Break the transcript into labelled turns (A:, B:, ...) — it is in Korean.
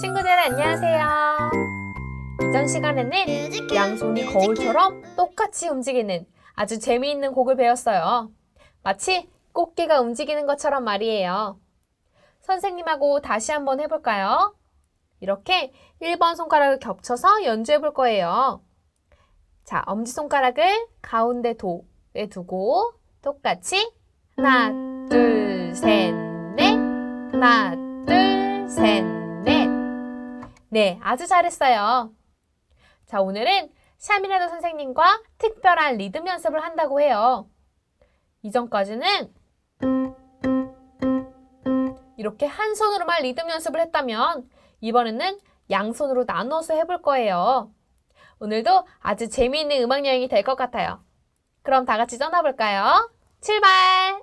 A: 친구들 안녕하세요. 이전 시간에는 양손이 거울처럼 똑같이 움직이는 아주 재미있는 곡을 배웠어요. 마치 꽃게가 움직이는 것처럼 말이에요. 선생님하고 다시 한번 해볼까요? 이렇게 1번 손가락을 겹쳐서 연주해 볼 거예요. 자, 엄지손가락을 가운데 도에 두고 똑같이 하나, 둘, 셋, 넷. 하나. 네, 아주 잘했어요. 자, 오늘은 샤미나도 선생님과 특별한 리듬 연습을 한다고 해요. 이전까지는 이렇게 한 손으로만 리듬 연습을 했다면 이번에는 양손으로 나누어서 해볼 거예요. 오늘도 아주 재미있는 음악 여행이 될 것 같아요. 그럼 다 같이 떠나볼까요? 출발!